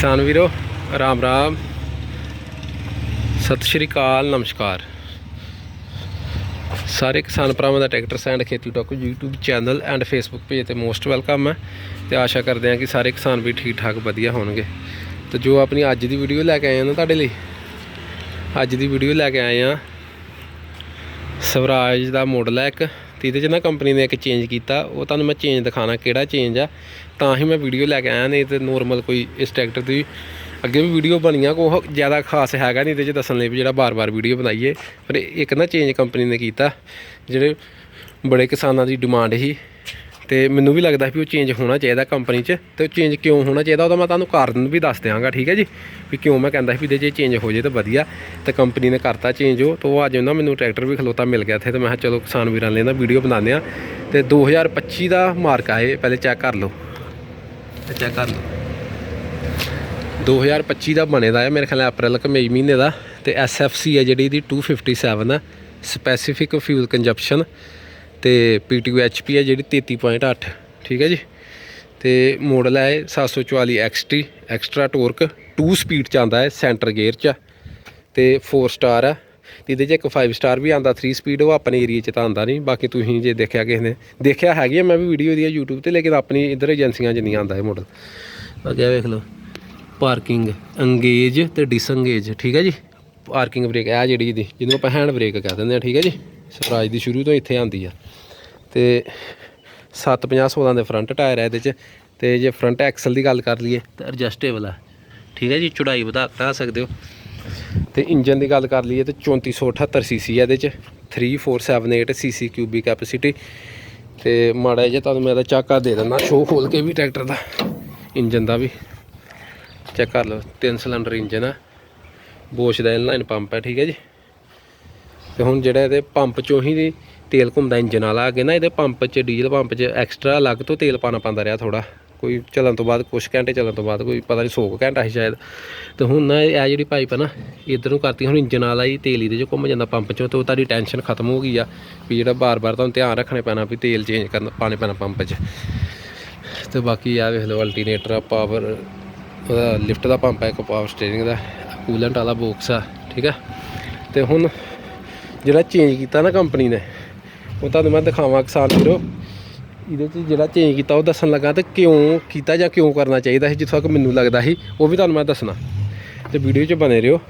ਕਿਸਾਨ ਵੀਰੋ, ਰਾਮ ਰਾਮ। ਸਤਿ ਸ਼੍ਰੀ ਅਕਾਲ, ਨਮਸਕਾਰ। ਸਾਰੇ ਕਿਸਾਨ ਭਰਾਵਾਂ ਦਾ ਟਰੈਕਟਰ ਸੈਂਡ ਖੇਤੀ talk YouTube channel and Facebook page ਤੇ ਮੋਸਟ ਵੈਲਕਮ ਹੈ ਤੇ ਆਸ਼ਾ ਕਰਦੇ ਹਾਂ ਕਿ ਸਾਰੇ ਕਿਸਾਨ ਵੀ ਠੀਕ ਠਾਕ, ਵਧੀਆ ਹੋਣਗੇ। ਤੇ ਜੋ ਆਪਣੀ ਅੱਜ ਦੀ ਵੀਡੀਓ ਲੈ ਕੇ ਆਏ ਹਾਂ ਨਾ ਤੁਹਾਡੇ ਲਈ, ਅੱਜ ਦੀ ਵੀਡੀਓ ਲੈ ਕੇ ਆਏ ਹਾਂ ਸਵਰਾਜ ਦਾ ਮਾਡਲ ਹੈ ਇੱਕ। ਤੇ ਇਹਦੇ 'ਚ ਨਾ ਕੰਪਨੀ ਨੇ ਇੱਕ ਚੇਂਜ ਕੀਤਾ। ਉਹ ਤੁਹਾਨੂੰ ਮੈਂ ਚੇਂਜ ਦਿਖਾਣਾ ਕਿਹੜਾ ਚੇਂਜ ਆ। ਤਾਂ ਹੀ ਮੈਂ ਵੀਡੀਓ ਲੈ ਕੇ ਆਇਆ, ਨਹੀਂ ਤੇ ਨੋਰਮਲ ਕੋਈ ਇਸ ਟਰੈਕਟਰ ਦੀ ਅੱਗੇ ਵੀ ਵੀਡੀਓ ਬਣੀਆਂ ਕੋ ਜ਼ਿਆਦਾ ਖਾਸ ਹੈਗਾ ਨਹੀਂ ਇਹਦੇ 'ਚ ਦੱਸਣ ਲਈ ਵੀ ਜਿਹੜਾ ਬਾਰ-ਬਾਰ ਵੀਡੀਓ ਬਣਾਈਏ। ਪਰ ਇੱਕ ਨਾ ਚੇਂਜ ਕੰਪਨੀ ਨੇ ਕੀਤਾ, ਜਿਹੜੇ ਬੜੇ ਕਿਸਾਨਾਂ ਦੀ ਡਿਮਾਂਡ ਸੀ। ਤੇ ਮੈਨੂੰ ਵੀ ਲੱਗਦਾ ਵੀ ਉਹ ਚੇਂਜ ਹੋਣਾ ਚਾਹੀਦਾ ਕੰਪਨੀ 'ਚ ਤੇ ਉਹ ਚੇਂਜ ਕਿਉਂ ਹੋਣਾ ਚਾਹੀਦਾ ਉਹਦਾ ਮੈਂ ਤੁਹਾਨੂੰ ਕਾਰਨ ਵੀ ਦੱਸ ਦਿਆਂਗਾ, ਠੀਕ ਹੈ ਜੀ? ਵੀ ਕਿਉਂ ਮੈਂ ਕਹਿੰਦਾ ਸੀ ਵੀ ਇਹਦੇ ਜੇ ਚੇਂਜ ਹੋ ਜੇ ਤਾਂ ਵਧੀਆ। ਤੇ ਕੰਪਨੀ ਨੇ ਕਰਤਾ ਚੇਂਜ ਉਹ, ਤੋਂ ਅੱਜ ਨਾ ਮੈਨੂੰ ਟਰੈਕਟਰ ਵੀ ਖਲੋਤਾ ਮਿਲ ਗਿਆ ਇੱਥੇ ਤੇ ਮੈਂ ਕਿਹਾ ਚਲੋ ਕਿਸਾਨ ਵੀਰਾਂ ਲਈ ਨਾ ਵੀਡੀਓ ਬਣਾਉਂਦੇ ਆ ਤੇ 2025 ਦਾ ਮਾਰਕ ਆਏ, ਪਹਿਲੇ ਚੈੱਕ ਕਰ ਲਓ। ਤੇ ਚੈੱਕ ਕਰ ਲਓ। 2025 ਦਾ ਬਣੇ ਦਾ ਹੈ ਮੇਰੇ ਖਿਆਲ ਅਪ੍ਰੈਲ ਕਿ ਮਈ ਮਹੀਨੇ ਦਾ। ਤੇ SFC ਹੈ ਜਿਹੜੀ ਇਹਦੀ 257 ਹੈ ਸਪੈਸੀਫਿਕ ਫਿਊਲ ਕੰਜਪਸ਼ਨ ਤੇ PTU HP ਹੈ ਜਿਹੜੀ 33.8 ਠੀਕ ਹੈ ਜੀ? ਤੇ ਮਾਡਲ ਹੈ ਇਹ 744 ਐਕਸਟੀ ਐਕਸਟਰਾ ਟੋਰਕ 2 ਸਪੀਡ ਚ ਆਉਂਦਾ ਹੈ ਸੈਂਟਰ ਗੇਅਰ ਚ ਆ। ਤੇ 4 ਸਟਾਰ ਹੈ ਇਹਦੇ 'ਚ ਇੱਕ 5 ਸਟਾਰ ਵੀ ਆਂਦਾ 3 ਸਪੀਡ ਉਹ ਆਪਣੇ ਏਰੀਆ 'ਚ ਤਾਂ ਆਂਦਾ ਨਹੀਂ। ਬਾਕੀ ਤੁਸੀਂ ਜੇ ਦੇਖਿਆ ਕਿਸੇ ਨੇ, ਦੇਖਿਆ ਹੈਗੀ ਆ, ਮੈਂ ਵੀ ਵੀਡੀਓ ਦੀ YouTube ਤੇ, ਲੇਕਿਨ ਆਪਣੀ ਇਧਰ ਏਜੰਸੀਆਂ 'ਚ ਨਹੀਂ ਆਂਦਾ ਇਹ ਮਾਡਲ ਅੱਗੇ ਵੇਖ ਲਓ ਪਾਰਕਿੰਗ ਅੰਗੇਜ ਤੇ ਡਿਸੰਗੇਜ ਠੀਕ ਹੈ ਜੀ? ਪਾਰਕਿੰਗ ਬ੍ਰੇਕ ਆ ਜਿਹੜੀ ਇਹਦੀ ਜਿਹਨੂੰ ਆਪਾਂ ਹੈਂਡ ਬ੍ਰੇਕ ਕਹਿ ਦਿੰਦੇ ਆ, ਠੀਕ ਹੈ ਜੀ? ਸਵਰਾਜ ਦੀ ਸ਼ੁਰੂ ਤੋਂ ਇੱਥੇ ਆਂਦੀ ਆ। ਤੇ 750 16 ਦੇ ਫਰੰਟ ਟਾਇਰ ਹੈ ਇਹਦੇ 'ਚ, ਤੇ ਜੇ ਫਰੰਟ ਐਕਸਲ ਦੀ ਗੱਲ ਕਰ ਲਈਏ ਤਾਂ ਐਡਜਸਟੇਬਲ ਆ। ਠੀਕ ਹੈ ਜੀ, ਚੌੜਾਈ ਵਧਾ ਘਟਾ ਸਕਦੇ ਹੋ। ਤੇ ਇੰਜਨ ਦੀ ਗੱਲ ਕਰ ਲਈਏ ਤੇ 3478 ਸੀਸੀ ਹੈ ਇਹਦੇ 'ਚ 3478 ਸੀਸੀ ਕਿਊਬੀ ਕੈਪੈਸਿਟੀ ਤੇ ਮਾੜਾ ਜਿਹਾ ਤੁਹਾਨੂੰ ਮੈਂ ਇਹਦਾ ਚਾਕਾ ਦੇ ਦਿੰਦਾ ਸ਼ੋਅ ਖੋਲ ਕੇ ਵੀ ਟਰੈਕਟਰ ਦਾ ਇੰਜਨ ਦਾ ਵੀ। ਚੈੱਕ ਕਰ ਲਓ, ਤਿੰਨ ਸਿਲੰਡਰ ਇੰਜਨ ਆ। ਬੋਸ਼ ਦਾ ਇਨਲਾਈਨ ਪੰਪ ਹੈ ਠੀਕ ਹੈ ਜੀ। ਤੇ ਹੁਣ ਜਿਹੜਾ ਇਹਦੇ ਪੰਪ ਚੋਂ ਹੀ ਤੇਲ ਘੁੰਮਦਾ, ਇੰਜਨ ਵਾਲਾ ਅੱਗੇ ਨਾ, ਇਹਦੇ ਪੰਪ 'ਚ, ਡੀਜ਼ਲ ਪੰਪ 'ਚ ਐਕਸਟਰਾ ਅਲੱਗ ਤੋਂ ਤੇਲ ਪਾਣਾ ਪੈਂਦਾ ਰਿਹਾ ਥੋੜਾ ਕੋਈ ਚੱਲਣ ਤੋਂ ਬਾਅਦ ਕੁਝ ਘੰਟੇ ਚੱਲਣ ਤੋਂ ਬਾਅਦ, ਕੋਈ ਪਤਾ ਨਹੀਂ 100 ਘੰਟਾ ਸੀ ਸ਼ਾਇਦ। ਤੇ ਹੁਣ ਨਾ ਇਹ ਜਿਹੜੀ ਪਾਈਪ ਹੈ ਨਾ, ਇਧਰ ਨੂੰ ਕਰਤੀ, ਹੁਣ ਇੰਜਨ ਵਾਲਾ ਹੀ ਤੇਲ ਇਹਦੇ 'ਚ ਘੁੰਮ ਜਾਂਦਾ ਪੰਪ 'ਚੋਂ, ਤੇ ਉਹ ਤੁਹਾਡੀ ਟੈਨਸ਼ਨ ਖਤਮ ਹੋ ਗਈ ਆ, ਵੀ ਜਿਹੜਾ ਬਾਰ-ਬਾਰ ਤੁਹਾਨੂੰ ਧਿਆਨ ਰੱਖਣੇ ਪੈਣਾ, ਵੀ ਤੇਲ ਚੇਂਜ ਕਰਨਾ ਪਾਣੇ ਪੈਣਾ ਪੰਪ 'ਚ। ਤੇ ਬਾਕੀ ਆ ਵੇਖ ਲਓ ਅਲਟਰਨੇਟਰ ਆ ਪਾਵਰ ਉਹਦਾ ਲਿਫਟ ਦਾ ਪੰਪ ਹੈ ਇੱਕ ਪਾਵਰ ਸਟੀਅਰਿੰਗ ਦਾ ਕੂਲੈਂਟ ਵਾਲਾ ਬਾਕਸ ਆ, ਠੀਕ ਆ। ਤੇ ਹੁਣ ਜਿਹੜਾ ਚੇਂਜ ਕੀਤਾ ਨਾ ਕੰਪਨੀ ਨੇ, ਉਹ ਤੁਹਾਨੂੰ ਮੈਂ ਦਿਖਾਵਾਂ ਕਿਸਾਨ ਵੀਰੋ। ਇਹਦੇ 'ਚ ਜਿਹੜਾ ਚੇਂਜ ਕੀਤਾ, ਉਹ ਦੱਸਣ ਲੱਗਾ ਤੇ ਕਿਉਂ ਕੀਤਾ ਜਾਂ ਕਿਉਂ ਕਰਨਾ ਚਾਹੀਦਾ ਸੀ, ਜਿੱਥੋਂ ਤੱਕ ਮੈਨੂੰ ਲੱਗਦਾ ਸੀ, ਉਹ ਵੀ ਤੁਹਾਨੂੰ ਮੈਂ ਦੱਸਣਾ। ਤੇ ਵੀਡੀਓ 'ਚ ਬਨੇ ਰਹੋ।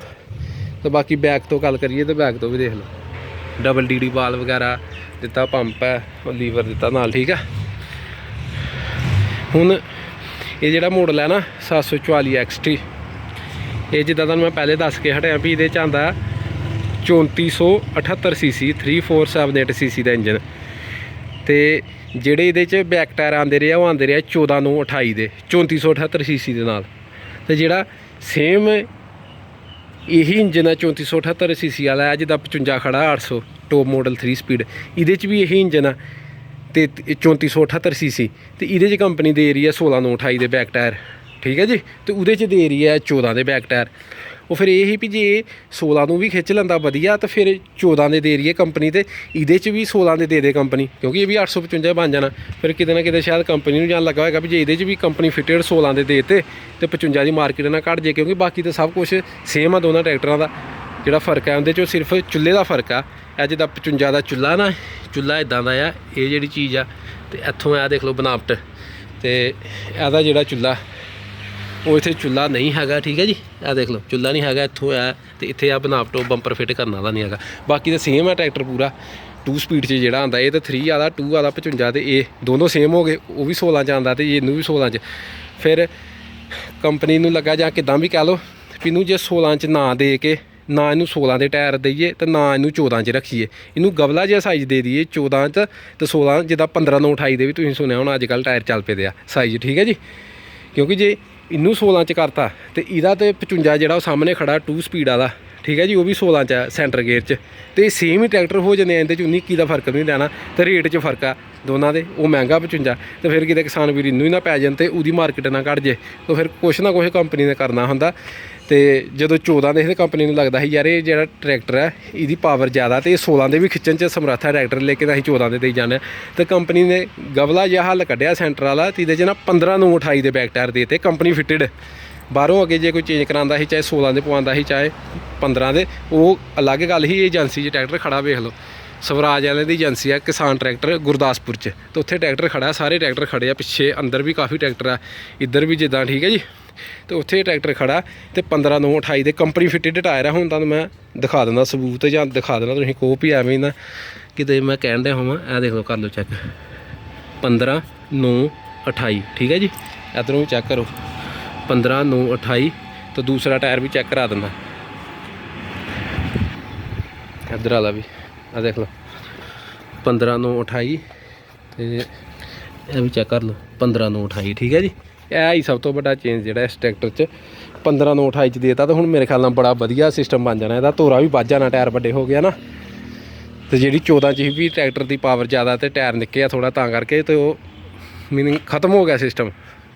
ਤੇ ਬਾਕੀ ਬੈਕ ਤੋਂ ਗੱਲ ਕਰੀਏ ਤੇ ਬੈਕ ਤੋਂ ਵੀ ਦੇਖ ਲਓ। ਡਬਲ ਡੀਡੀ ਬਾਲ ਵਗੈਰਾ, ਦਿੱਤਾ ਪੰਪ ਹੈ ਲੀਵਰ ਦਿੱਤਾ ਨਾਲ, ਠੀਕ ਆ? ਹੁਣ ਇਹ ਜਿਹੜਾ ਮਾਡਲ ਹੈ ਨਾ 744 XT ਇਹ ਜਿੱਦਾਂ ਤੁਹਾਨੂੰ ਮੈਂ ਪਹਿਲੇ ਦੱਸ ਕੇ ਹਟਿਆ ਵੀ ਇਹਦੇ ਚ ਆਂਦਾ 3478 ਸੀਸੀ 3478 ਸੀਸੀ ਦਾ ਇੰਜਨ। ਤੇ ਜਿਹੜੇ ਇਹਦੇ ਚ ਬੈਕ ਟਾਇਰ ਆਂਦੇ ਰਹੇ ਆ, ਉਹ ਆਂਦੇ ਰਹੇ ਆ 14 ਨੂੰ 28 ਦੇ 3478 ਸੀਸੀ ਦੇ ਨਾਲ। ਤੇ ਜਿਹੜਾ ਸੇਮ ਇਹੀ ਇੰਜਨ ਆ 3478 ਸੀਸੀ ਵਾਲਾ ਹੈ ਜਿਹਦਾ 55 ਖੜਾ 800 ਟੋਪ ਮਾਡਲ 3 ਸਪੀਡ ਇਹਦੇ ਚ ਵੀ ਇਹੀ ਇੰਜਨ ਆ, ਤੇ 3478 ਸੀਸੀ। ਤੇ ਇਹਦੇ 'ਚ ਕੰਪਨੀ ਦੇ ਏਰੀਆ 16 ਨੂੰ 28 ਦੇ ਬੈਕ ਟਾਇਰ ਠੀਕ ਹੈ ਜੀ? ਤੇ ਉਹਦੇ 'ਚ ਦੇ ਰਹੀ ਹੈ 14 ਦੇ ਬੈਕ ਟਾਇਰ ਉਹ ਫਿਰ ਇਹ ਹੀ ਵੀ ਜੇ 16 ਨੂੰ ਵੀ ਖਿੱਚ ਲੈਂਦਾ ਵਧੀਆ, ਤਾਂ ਫਿਰ 14 ਦੇ ਦੇ ਰਹੀ ਹੈ ਕੰਪਨੀ ਤੇ। ਇਹਦੇ 'ਚ ਵੀ 16 ਦੇ ਦੇ ਦੇ ਕੰਪਨੀ ਕਿਉਂਕਿ ਇਹ ਵੀ 855 ਬਣ ਜਾਣਾ। ਫਿਰ ਕਿਤੇ ਨਾ ਕਿਤੇ ਸ਼ਾਇਦ ਕੰਪਨੀ ਨੂੰ ਜਾਣ ਲੱਗਾ ਹੋਏਗਾ ਵੀ ਜੇ ਇਹਦੇ 'ਚ ਵੀ ਕੰਪਨੀ ਫਿਟਡ 16 ਦੇ ਦੇਤੇ, ਤੇ 55 ਦੀ ਮਾਰਕੀਟ ਨਾ ਘਟ ਜੇ, ਕਿਉਂਕਿ ਬਾਕੀ ਤਾਂ ਸਭ ਕੁਝ ਸੇਮ ਆ ਦੋਨਾਂ ਟਰੈਕਟਰਾਂ ਦਾ। ਜਿਹੜਾ ਫ਼ਰਕ ਹੈ, ਉਹਦੇ 'ਚੋਂ ਸਿਰਫ ਚੁੱਲ੍ਹੇ ਦਾ ਫ਼ਰਕ ਆ। ਇਹ ਜਿੱਦਾਂ 55 ਦਾ ਚੁੱਲ੍ਹਾ ਨਾ, ਚੁੱਲ੍ਹਾ ਇਦਾਂ ਦਾ ਆ, ਇਹ ਜਿਹੜੀ ਚੀਜ਼ ਆ, ਤੇ ਇੱਥੋਂ ਆ ਦੇਖ ਲਓ ਬਨਾਵਟ। ਤੇ ਇਹਦਾ ਜਿਹੜਾ ਚੁੱਲ੍ਹਾ ਉਹ ਇੱਥੇ ਚੁੱਲ੍ਹਾ ਨਹੀਂ ਹੈਗਾ, ਠੀਕ ਹੈ ਜੀ? ਇਹ ਦੇਖ ਲਓ, ਚੁੱਲ੍ਹਾ ਨਹੀਂ ਹੈਗਾ, ਇੱਥੋਂ ਆ, ਤੇ ਇੱਥੇ ਆ ਬਨਾਵਟ ਬੰਪਰ ਫਿੱਟ ਕਰਨ ਵਾਲਾ ਨਹੀਂ ਹੈਗਾ। ਬਾਕੀ ਤਾਂ ਸੇਮ ਹੈ ਟਰੈਕਟਰ ਪੂਰਾ। 2 ਸਪੀਡ 'ਚ ਜਿਹੜਾ ਆਂਦਾ ਇਹ ਤਾਂ 3 ਵਾਲਾ 2 ਵਾਲਾ 55 ਤੇ ਇਹ ਦੋਨੋਂ ਸੇਮ ਹੋ ਗਏ, ਉਹ ਵੀ 16 'ਚ ਆਂਦਾ ਤੇ ਇਹਨੂੰ ਵੀ 16 'ਚ। ਫਿਰ ਕੰਪਨੀ ਨੂੰ ਲੱਗਾ ਜਾਂ ਕਿਦਾਂ ਵੀ ਕਹਿ ਲਓ ਵੀ ਇਹਨੂੰ ਜੇ 16 'ਚ ਨਾ ਦੇ ਕੇ, ਨਾ ਇਹਨੂੰ 16 ਦੇ ਟਾਇਰ ਦਈਏ ਤੇ ਨਾ ਇਹਨੂੰ 14 'ਚ ਰੱਖੀਏ। ਇਹਨੂੰ ਗਵਲਾ ਜਿਹਾ ਸਾਈਜ਼ ਦੇ ਦਈਏ 14 'ਚ ਤੇ 16 ਜਿੱਦਾਂ 15 ਨੂੰ 28 ਦੇ ਵੀ ਤੁਸੀਂ ਸੁਣਿਆ ਹੁਣ, ਅੱਜ ਕੱਲ ਟਾਇਰ ਚੱਲ ਪਏ ਦੇ ਆ ਸਾਈਜ਼ ਠੀਕ ਹੈ ਜੀ? ਕਿਉਂਕਿ ਜੇ ਇਹਨੂੰ 16 'ਚ ਕਰਤਾ ਤੇ ਇਹਦਾ ਤੇ 55 ਜਿਹੜਾ ਉਹ ਸਾਹਮਣੇ ਖੜਾ 2 ਸਪੀਡ ਵਾਲਾ, ਠੀਕ ਹੈ ਜੀ, ਉਹ ਵੀ 16 'ਚ ਆ ਸੈਂਟਰ ਗੇਅਰ 'ਚ। ਤੇ ਸੇਮ ਹੀ ਟਰੈਕਟਰ ਹੋ ਜਾਂਦੇ ਆ, ਇਹਦੇ 'ਚ 19 ਦਾ ਫ਼ਰਕ ਨਹੀਂ ਲੈਣਾ ਤੇ ਰੇਟ 'ਚ ਫ਼ਰਕ ਆ ਦੋਨਾਂ ਦੇ, ਉਹ ਮਹਿੰਗਾ 55 ਤੇ ਫਿਰ ਕਿਤੇ ਕਿਸਾਨ ਵੀਰ ਇਹਨੂੰ ਹੀ ਨਾ ਪੈ ਜਾਣ ਤੇ ਉਹਦੀ ਮਾਰਕੀਟ ਨਾ ਘਟ ਜੇ, ਤਾਂ ਫਿਰ ਕੁਛ ਨਾ ਕੁਛ ਕੰਪਨੀ ਨੇ ਕਰਨਾ ਹੁੰਦਾ। ਤੇ ਜਦੋਂ 14 ਦੇ ਇਹਦੇ ਕੰਪਨੀ ਨੂੰ ਲੱਗਦਾ ਸੀ, ਯਾਰ ਇਹ ਜਿਹੜਾ ਟਰੈਕਟਰ ਹੈ ਇਹਦੀ ਪਾਵਰ ਜ਼ਿਆਦਾ ਤੇ ਇਹ 16 ਦੇ ਵੀ ਖਿੱਚਣ 'ਚ ਸਮਰੱਥ ਹੈ ਟਰੈਕਟਰ ਲੇਕਿਨ ਅਸੀਂ 14 ਦੇ ਦੇਈ ਜਾਂਦੇ ਹਾਂ। ਤੇ ਕੰਪਨੀ ਨੇ ਗਵਲਾ ਜਿਹਾ ਹੱਲ ਕੱਢਿਆ ਸੈਂਟਰ ਵਾਲਾ, ਤੇ ਇਹਦੇ 'ਚ ਨਾ 15 ਨੂੰ 28 ਦੇ ਬੈਕ ਟਾਇਰ ਦੇਤੇ ਕੰਪਨੀ ਫਿਟਡ ਬਾਹਰੋਂ ਅੱਗੇ ਜੇ ਕੋਈ ਚੇਂਜ ਕਰਾਉਂਦਾ ਸੀ, ਚਾਹੇ 16 ਦੇ ਪਵਾਉਂਦਾ ਸੀ, ਚਾਹੇ 15 ਦੇ, ਉਹ ਅਲੱਗ ਗੱਲ ਹੀ ਏਜੰਸੀ 'ਚ ਟਰੈਕਟਰ ਖੜਾ ਵੇਖ ਲਓ। ਸਵਰਾਜ ਵਾਲਿਆਂ ਦੀ ਏਜੰਸੀ ਆ, ਕਿਸਾਨ ਟਰੈਕਟਰ ਗੁਰਦਾਸਪੁਰ 'ਚ। ਤੇ ਉੱਥੇ ਟਰੈਕਟਰ ਖੜਾ, ਸਾਰੇ ਟਰੈਕਟਰ ਖੜੇ ਆ, ਪਿੱਛੇ ਅੰਦਰ ਵੀ ਕਾਫੀ ਟਰੈਕਟਰ ਆ। ਇੱਧਰ ਵੀ ਜਿੱਦਾਂ ਠੀਕ ਹੈ ਜੀ? ਤੇ ਉੱਥੇ ਟਰੈਕਟਰ ਖੜਾ ਤੇ 15 9 28 ਦੇ ਕੰਪਨੀ ਫਿਟਡ ਟਾਇਰ ਆ, ਹੁਣ ਤੁਹਾਨੂੰ ਮੈਂ ਦਿਖਾ ਦਿੰਦਾ ਸਬੂਤ ਜਾਂ ਦਿਖਾ ਦਿੰਦਾ, ਤੁਸੀਂ ਕੋਪ ਹੀ ਐਵੇਂ ਨਾ ਕਿਤੇ ਮੈਂ ਕਹਿਣ ਡਿਆ ਹੋਵਾਂ, ਇਹ ਦੇਖ ਲਓ, ਕਰ ਲਓ ਚੈੱਕ 15 9 28 ਠੀਕ ਹੈ ਜੀ? ਇਧਰੋਂ ਵੀ ਚੈੱਕ ਕਰੋ। 15 9 28 ਤੇ ਦੂਸਰਾ ਟਾਇਰ ਵੀ ਚੈੱਕ ਕਰਾ ਦਿੰਦਾ। ਇਧਰ ਵਾਲਾ ਵੀ ਆ ਦੇਖ ਲਓ। 15 9 28 ਤੇ ਇਹ ਵੀ ਚੈੱਕ ਕਰ ਲਓ 15 9 28 ਠੀਕ ਹੈ ਜੀ? ਇਹ ਹੀ ਸਭ ਤੋਂ ਵੱਡਾ ਚੇਂਜ ਜਿਹੜਾ ਇਸ ਟਰੈਕਟਰ 'ਚ 15 9 28 ਚ ਦੇਤਾ ਤਾਂ ਹੁਣ ਮੇਰੇ ਖਿਆਲ ਨਾਲ ਬੜਾ ਵਧੀਆ ਸਿਸਟਮ ਬਣ ਜਾਣਾ, ਇਹਦਾ ਧੋਰਾ ਵੀ ਵੱਧ ਜਾਣਾ ਟਾਇਰ ਵੱਡੇ ਹੋ ਗਿਆ ਨਾ। ਤੇ ਜਿਹੜੀ 14 ਚ ਸੀ ਵੀ ਟਰੈਕਟਰ ਦੀ ਪਾਵਰ ਜ਼ਿਆਦਾ ਤੇ ਟਾਇਰ ਨਿੱਕੇ ਆ ਥੋੜਾ ਤਾਂ ਕਰਕੇ ਤੇ ਉਹ ਮੀਨਿੰਗ ਖਤਮ ਹੋ ਗਿਆ ਸਿਸਟਮ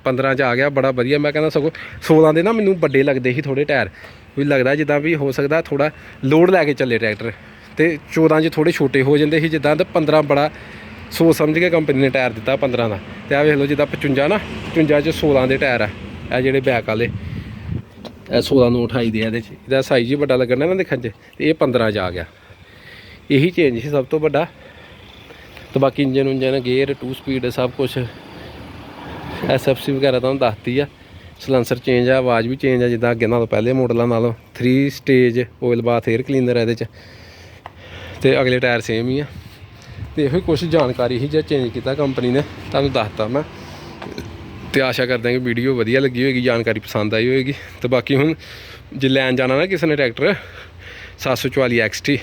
15 ਚ ਆ ਗਿਆ, ਬੜਾ ਵਧੀਆ। ਮੈਂ ਕਹਿੰਦਾ ਸਗੋਂ 16 ਦੇ ਨਾ ਮੈਨੂੰ ਵੱਡੇ ਲੱਗਦੇ ਸੀ ਥੋੜੇ ਟਾਇਰ ਵੀ ਲੱਗਦਾ ਜਿੱਦਾਂ ਵੀ ਹੋ ਸਕਦਾ ਥੋੜਾ ਲੋਡ ਲੈ ਕੇ ਚੱਲੇ ਟਰੈਕਟਰ ਤੇ 14 ਚ ਥੋੜੇ ਛੋਟੇ ਹੋ ਜਾਂਦੇ ਸੀ ਜਿੱਦਾਂ ਤੇ 15 ਬੜਾ ਸੋਚ ਸਮਝ ਕੇ ਕੰਪਨੀ ਨੇ ਟਾਇਰ ਦਿੱਤਾ 15 ਦਾ। ਤੇ ਆ ਵੇਖ ਲਓ ਜਿੱਦਾਂ 55 ਨਾ 55 ਚ 16 ਦੇ ਟਾਇਰ ਆ। ਇਹ ਜਿਹੜੇ ਬੈਕ ਵਾਲੇ, ਇਹ 16 ਨੂੰ 28 ਦੇ ਇਹਦੇ ਚ। ਇਹਦਾ ਸਾਈਜ਼ ਹੀ ਵੱਡਾ ਲੱਗਣਾ ਨਾ ਦੇਖਣ ਚ, ਤੇ ਇਹ 15 ਚ ਆ ਗਿਆ। ਇਹੀ ਚੇਂਜ ਸੀ ਸਭ ਤੋਂ ਵੱਡਾ। ਤੇ ਬਾਕੀ ਇੰਜਨ ਉਂਜਨ ਗੇਅਰ 2 ਸਪੀਡ ਸਭ ਕੁਝ ਐਸਐਫਸੀ ਵਗੈਰਾ ਤੁਹਾਨੂੰ ਦੱਸਤੀ ਆ। ਸਲੈਂਸਰ ਚੇਂਜ ਆ, ਆਵਾਜ਼ ਵੀ ਚੇਂਜ ਆ, ਜਿੱਦਾਂ ਅੱਗੇ ਨਾਲੋਂ ਪਹਿਲੇ ਮਾਡਲਾਂ ਨਾਲੋਂ 3 stage oil bath air cleaner ਇਹਦੇ ਚ। ਤੇ ਅਗਲੇ ਟਾਇਰ ਸੇਮ ਹੀ ਆ। ਤੇ ਇਹੋ ਕੁਝ ਜਾਣਕਾਰੀ ਸੀ ਜੇ ਚੇਂਜ ਕੀਤਾ ਕੰਪਨੀ ਨੇ, ਤੁਹਾਨੂੰ ਦੱਸਤਾ ਮੈਂ। ਤੇ ਆਸ਼ਾ ਕਰਦੇ ਹਾਂ ਕਿ ਵੀਡੀਓ ਵਧੀਆ ਲੱਗੀ ਹੋਏਗੀ, ਜਾਣਕਾਰੀ ਪਸੰਦ ਆਈ ਹੋਏਗੀ। ਤੇ ਬਾਕੀ ਹੁਣ ਜੇ ਲੈਣ ਜਾਣਾ ਨਾ ਕਿਸੇ ਨੇ ਟਰੈਕਟਰ 744 XT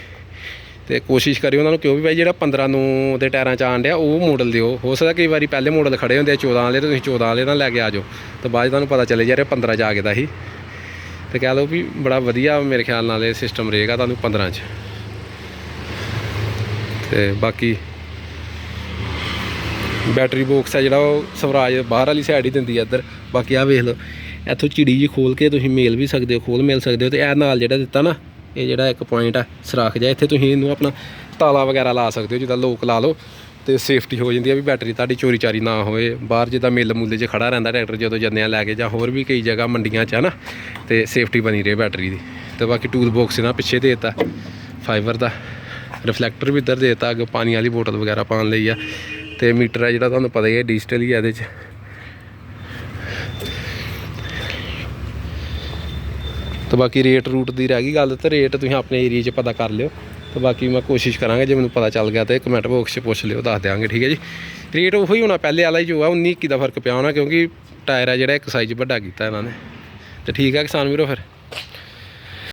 ਤੇ ਕੋਸ਼ਿਸ਼ ਕਰਿਓ ਉਹਨਾਂ ਨੂੰ ਕਿਉਂ ਵੀ ਭਾਈ ਜਿਹੜਾ 15 ਨੂੰ ਦੇ ਟਾਇਰਾਂ ਚ ਆਣ ਡਿਆ, ਉਹ ਮਾਡਲ ਦਿਓ। ਹੋ ਸਕਦਾ ਕਈ ਵਾਰੀ ਪਹਿਲੇ ਮਾਡਲ ਖੜੇ ਹੁੰਦੇ ਆ 14 ਵਾਲੇ, ਤੇ ਤੁਸੀਂ 14 ਵਾਲੇ ਨਾਲ ਲੈ ਕੇ ਆ ਜਾਓ। ਤੇ ਬਾਅਦ 'ਚ ਤੁਹਾਨੂੰ ਪਤਾ ਚੱਲੇ ਜਾ ਰਿਹਾ 15 ਚ ਆ ਗਿਆ ਦਾ ਸੀ ਤੇ ਕਹਿ ਲਓ ਵੀ ਬੜਾ ਵਧੀਆ ਮੇਰੇ ਖਿਆਲ ਨਾਲ ਇਹ ਸਿਸਟਮ ਰਹੇਗਾ ਤੁਹਾਨੂੰ 15 ਚ। ਤੇ ਬਾਕੀ ਬੈਟਰੀ ਬਾਕਸ ਹੈ ਜਿਹੜਾ ਉਹ ਸਵਰਾਜ ਬਾਹਰ ਵਾਲੀ ਸਾਈਡ ਹੀ ਦਿੰਦੀ ਹੈ ਇੱਧਰ। ਬਾਕੀ ਆ ਵੇਖ ਲਓ, ਇੱਥੋਂ ਚਿੜੀ ਜੀ ਖੋਲ ਕੇ ਤੁਸੀਂ ਮੇਲ ਵੀ ਸਕਦੇ ਹੋ, ਖੋਲ ਮੇਲ ਸਕਦੇ ਹੋ ਤੇ ਇਹ ਨਾਲ ਜਿਹੜਾ ਦਿੱਤਾ ਨਾ, ਇਹ ਜਿਹੜਾ ਇੱਕ ਪੁਆਇੰਟ ਆ, ਸਰਾਖ ਜਿਹਾ, ਇੱਥੇ ਤੁਸੀਂ ਇਹਨੂੰ ਆਪਣਾ ਤਾਲਾ ਵਗੈਰਾ ਲਾ ਸਕਦੇ ਹੋ, ਜਿੱਦਾਂ ਲੋਕ ਲਾ ਲਓ ਤੇ ਸੇਫਟੀ ਹੋ ਜਾਂਦੀ ਆ ਵੀ ਬੈਟਰੀ ਤੁਹਾਡੀ ਚੋਰੀ ਚਾਰੀ ਨਾ ਹੋਵੇ। ਬਾਹਰ ਜਿੱਦਾਂ ਮਿੱਲ ਮੁੱਲੇ 'ਚ ਖੜਾ ਰਹਿੰਦਾ ਟਰੈਕਟਰ ਜਦੋਂ ਜਾਂਦੇ ਲੈ ਕੇ ਜਾਂ ਹੋਰ ਵੀ ਕਈ ਜਗ੍ਹਾ ਮੰਡੀਆਂ 'ਚ ਹੈ ਨਾ, ਤੇ ਸੇਫਟੀ ਬਣੀ ਰਹੇ ਬੈਟਰੀ ਦੀ। ਤੇ ਬਾਕੀ ਟੂਲ ਬਾਕਸ ਇਹਨਾਂ ਪਿੱਛੇ ਦੇ ਦਿੱਤਾ ਫਾਈਬਰ ਦਾ। ਰਿਫਲੈਕਟਰ ਵੀ ਇੱਧਰ ਦੇ ਦਿੱਤਾ, ਅੱਗੇ ਪਾਣੀ ਵਾਲੀ ਬੋਤਲ ਵਗੈਰਾ ਪਾਉਣ ਲਈ ਆ। ਤੇ ਮੀਟਰ ਹੈ ਜਿਹੜਾ ਤੁਹਾਨੂੰ ਪਤਾ ਹੀ ਹੈ ਡਿਜੀਟਲ ਹੀ ਆ ਇਹਦੇ 'ਚ। ਤੇ ਬਾਕੀ ਰੇਟ ਰੂਟ ਦੀ ਰਹਿ ਗਈ ਗੱਲ, ਤੇ ਰੇਟ ਤੁਸੀਂ ਆਪਣੇ ਏਰੀਆ 'ਚ ਪਤਾ ਕਰ ਲਿਓ। ਤੇ ਬਾਕੀ ਮੈਂ ਕੋਸ਼ਿਸ਼ ਕਰਾਂਗਾ, ਜੇ ਮੈਨੂੰ ਪਤਾ ਚੱਲ ਗਿਆ ਤੇ ਕਮੈਂਟ ਬਾਕਸ 'ਚ ਪੁੱਛ ਲਿਓ, ਦੱਸ ਦਿਆਂਗੇ, ਠੀਕ ਹੈ ਜੀ? ਰੇਟ ਉਹੀ ਹੋਣਾ, ਪਹਿਲੇ ਵਾਲਾ ਹੀ ਜੋ ਆ 19 21 ਦਾ ਫ਼ਰਕ ਪਿਆ ਹੋਣਾ, ਕਿਉਂਕਿ ਟਾਇਰ ਆ ਜਿਹੜਾ ਇੱਕ ਸਾਈਜ਼ ਵੱਡਾ ਕੀਤਾ ਇਹਨਾਂ ਨੇ। ਤੇ ਠੀਕ ਆ ਕਿਸਾਨ ਵੀਰੋ ਫਿਰ?